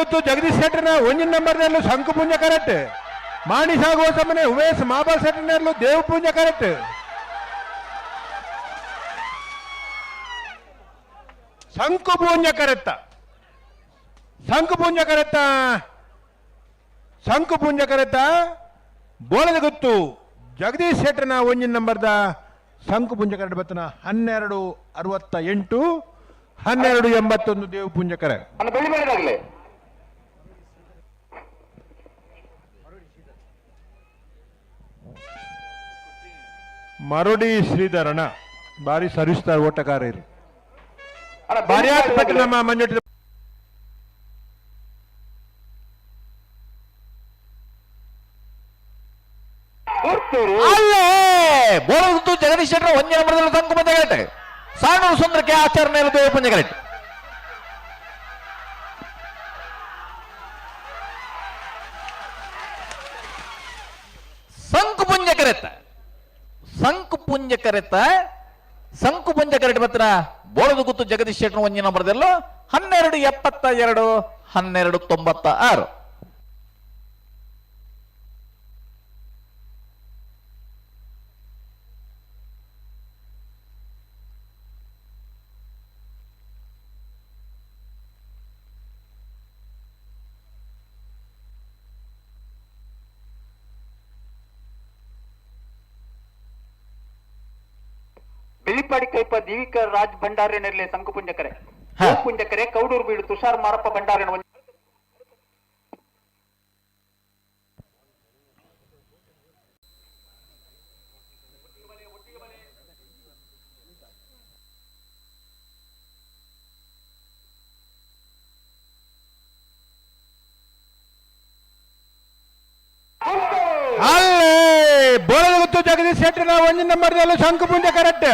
ಗೊತ್ತು, ಜಗದೀಶ್ ಶೆಟ್ಟರ್ನ ಒಂಜಿನ ನಂಬರ್ನಲ್ಲೂ ಶಂಕು ಪುಂಜ ಕರೆಕ್ಟ್. ಮಾಣಿ ಸಾಗುವ ಸಮನೆ ಉಮೇಶ್ ಮಾಬಾಲ್ ಶೆಟ್ಟರ್ನಲ್ಲೂ ದೇವ್ ಪುಂಜ ಕರೆಕ್ಟ್. ಶಂಕು ಪುಂಜ ಕರೆತ್ತ. ಶಂಕು ಪುಂಜ ಕರೆತ್ತ. ಶಂಕು ಪುಂಜ ಕರೆತ್ತ. ಬೋಳದ ಗೊತ್ತು, ಜಗದೀಶ್ ಶೆಟ್ಟರ್ನ ಒಂಜಿನ ನಂಬರ್ದ ಶಂಕು ಪುಂಜ ಕರೆಕ್ಟ್ ಬತ್ತನ ಹನ್ನೆರಡು ಅರವತ್ತ ಎಂಟು, ಹನ್ನೆರಡು ಎಂಬತ್ತೊಂದು ದೇವ್ ಪುಂಜ ಮರುಡಿ ಶ್ರೀಧರಣ ಬಾರಿ ಸರಿಸ್ತಾರೆ ಓಟಗಾರರು. ಮಂಜುಟ್ಟಿ ಪುತ್ತೂರು ಅಲ್ಲೇ ಬೋಳಗುತ್ತು ಜಗದೀಶ್ ಶೆಟ್ಟರ್ ಒಂದೇ ನಂಬರದಲ್ಲಿ ತಂಕು ಬಂದ ಕರೆಕ್ಟ್ ಸಾಣೂರು ಸುಂದರಕ್ಕೆ ಆಚರಣೆ ದೇವ ಪಂಚ ಕರೆಕ್ಟ್ ಸಂಕು ಪುಂಜ ಕರೆತ ಸಂಕು ಪುಂಜ ಕರೆಕ್ಟ್ ಬತ್ರ ಬೋಳದು ಗುತ್ತು ಜಗದೀಶ್ ಶೆಟ್ಟರ್ ಒಂದಿನ ನಂಬರ್ದಲ್ಲೂ ಹನ್ನೆರಡು ಎಪ್ಪತ್ತ ಎರಡು, ಹನ್ನೆರಡು ತೊಂಬತ್ತ ಆರು. ಬೆಳ್ಳಿಪಾಡಿ ಕೈಪ ದೀವಿಕ ರಾಜ್ ಭಂಡಾರನೆರ್ಲೆ ಸಂಕು ಪುಂಜಕರೆ ಹಾ. ಪುಂಜಕರೆ ಕೌಡೂರು ಬೀಡು ತುಷಾರ್ ಮಾರಪ್ಪ ಭಂಡಾರನ ಒಂಜಿ ಅಲ್ಲೇ ಗೊತ್ತು ಜಗದೀಶ್ ಶೆಟ್ಟರ್ನ ಒಂಜಿನ ನಂಬರ್ದಲ್ಲೂ ಶಂಕು ಪುಂಜ ಕರೆಕ್ಟ್.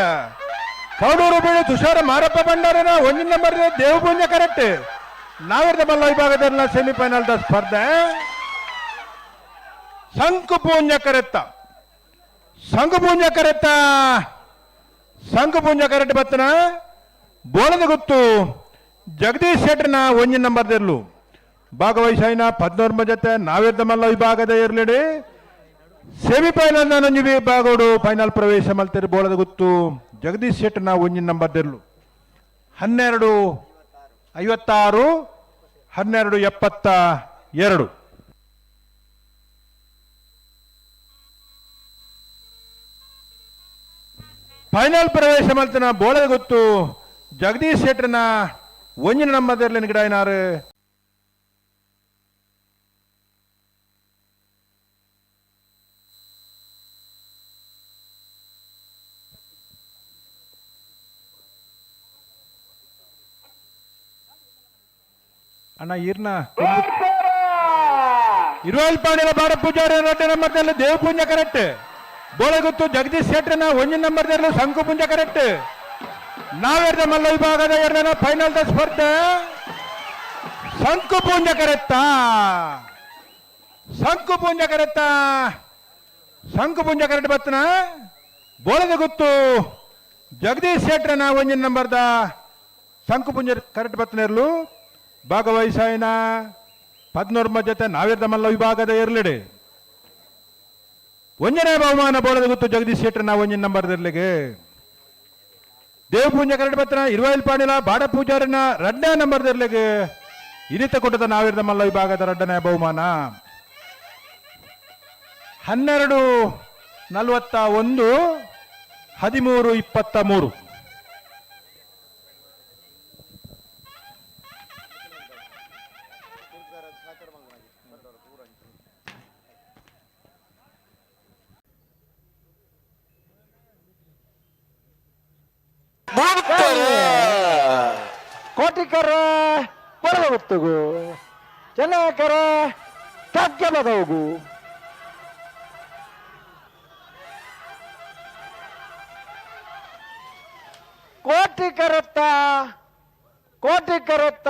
ಕೌಡೂರು ಬೀಳು ತುಷಾರ ಮಾರಪ್ಪ ಭಂಡಾರನ ಒಂಜಿನ ನಂಬರ್ ದೇವ್ ಪುಂಜ ಕರೆಕ್ಟ್. ನಾವಿರ್ದ ಮಲ್ಲ ವಿಭಾಗದಲ್ಲ ದ ಸ್ಪರ್ಧೆ. ಶಂಕು ಪೂಂಜ ಕರೆತ್ತ. ಶಂಕು ಪೂಂಜ ಕರೆತ್ತ. ಶಂಕು ಪೂಂಜ ಕರೆಕ್ಟ್ ಬತ್ತನ ಬೋಳದ ಗೊತ್ತು ಜಗದೀಶ್ ಶೆಟ್ಟರ್ನ ಒಂದಿನ ನಂಬರ್ದಿರ್ಲು ಭಾಗವಹಿಸಿನ ಪದ್ನೋರ್ಮ ಜೊತೆ ನಾವೇರ್ದ ಮಲ್ಲ ವಿಭಾಗದ ಇರ್ಲಿಡಿ ಸೆಮಿಫೈನಲ್ ನಂಜುವಿ ವಿಭಾಗೋಡು ಫೈನಲ್ ಪ್ರವೇಶ ಮಲ್ತಿರು ಬೋಳದ ಗೊತ್ತು. ಜಗದೀಶ್ ಶೆಟ್ಟರ್ನ ಒಂಜಿನ ನಂಬರ್ದಲ್ಲೂ ಹನ್ನೆರಡು ಐವತ್ತಾರು, ಹನ್ನೆರಡು ಎಪ್ಪತ್ತ ಎರಡು. ಫೈನಲ್ ಪ್ರವೇಶ ಮಲ್ತಿನ ಬೋಳದ ಗೊತ್ತು ಜಗದೀಶ್ ಶೆಟ್ಟರ್ನ ಒಂಜಿನ ನಂಬರ್ದಲ್ಲಿ ಗಿಡಾಯಿನಾರು ಅಣ್ಣ ಇರ್ನ. ಇರುವಲ್ ಪಾಂಡಿನ ಬಾಡ ಪೂಜಾರಿ ರಡ್ಡ ನಂಬರ್ದಲ್ಲಿ ದೇವ ಪೂಜೆ ಕರೆಕ್ಟ್. ಬೋಳಗುತ್ತು ಜಗದೀಶ್ ಶೆಟ್ಟರ್ನ ಒಂಜಿನ ನಂಬರ್ದಲ್ಲಿ ಶಂಕು ಪುಂಜ ಕರೆಕ್ಟ್. ನಾವೆರ್ದ ಮಲ್ಲ ವಿಭಾಗದ ಎರಡನ ಫೈನಲ್ ದ ಸ್ಪರ್ಧೆ. ಶಂಕು ಪೂಜೆ ಕರೆಕ್ಟಾ ಶಂಕು ಪೂಜೆ ಕರೆತ್ತಾ? ಶಂಕು ಪುಂಜ ಕರೆಕ್ಟ್ ಬತ್ತನ? ಬೋಳದ ಗೊತ್ತು ಜಗದೀಶ್ ಶೆಟ್ಟರ್ನ ಒಂಜಿನ ನಂಬರ್ದ ಶಂಕು ಪುಂಜ ಕರೆಕ್ಟ್ ಬತ್ತನೇರ್ಲು ಭಾಗವಹಿಸಾಯಿನ ಪದ್ಮರ್ಮ ಜೊತೆ ನಾವಿರ್ದ ಮಲ್ಲ ವಿಭಾಗದ ಇರ್ಲಿಡಿ. ಒಂಜನೇ ಬಹುಮಾನ ಬೋಳದ ಗೊತ್ತು ಜಗದೀಶ್ ಶೆಟ್ಟರ್ನ ಒಂಜಿನ ನಂಬರ್ ಇರ್ಲಿಗೆ ಕರೆಕ್ಟ್ ಬತ್ತನ ಇರುವೈಲ್ ಪಾಣಿಲ, ಬಾಡ ಪೂಜಾರಿನ ರಡ್ಡನೇ ನಂಬರ್ ಇರ್ಲಿಗೆ ಇರಿತ ಕೊಟ್ಟದ ನಾವಿರ್ದ ಮಲ್ಲ ವಿಭಾಗದ ರಡ್ಡನೇ ಬಹುಮಾನ. ಹನ್ನೆರಡು ನಲವತ್ತ ಒಂದು, ಹದಿಮೂರು ಇಪ್ಪತ್ತ ಮೂರು. ಕೋಟಿಕರ ಜನಕರ ಚೆನ್ನಕರ ಕಗ್ಗಲದವುಗು ಕೋಟಿ ಕರತ್ತ ಕೋಟಿ ಕರತ್ತ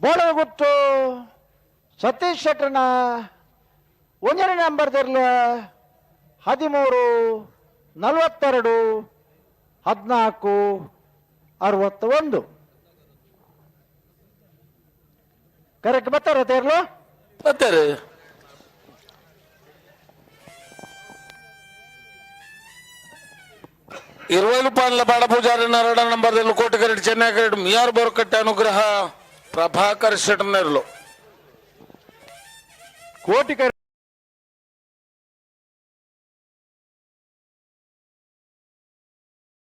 ಬೋಳಗುತ್ತು ಸತೀಶ್ ಶೆಟ್ಟರ್ನ ಒಂದನೇ ನಂಬರ್ದಿರಲ ಹದಿಮೂರು ನಲವತ್ತೆರಡು ಹದಿನಾಲ್ಕು ಅರವತ್ತ ಒಂದು కరెక్ట్ బతారా తేర్లు ಬರ್ತಾರೆ ఇరవై రూపాయల బాడ పూజారి నరడ నంబర్ కోటి కరెక్ట్ చెన్నై కరెక్ట్ మియార్ బొరకట్టే అనుగ్రహ ప్రభాకర్ శెట్టనేరులో కోటి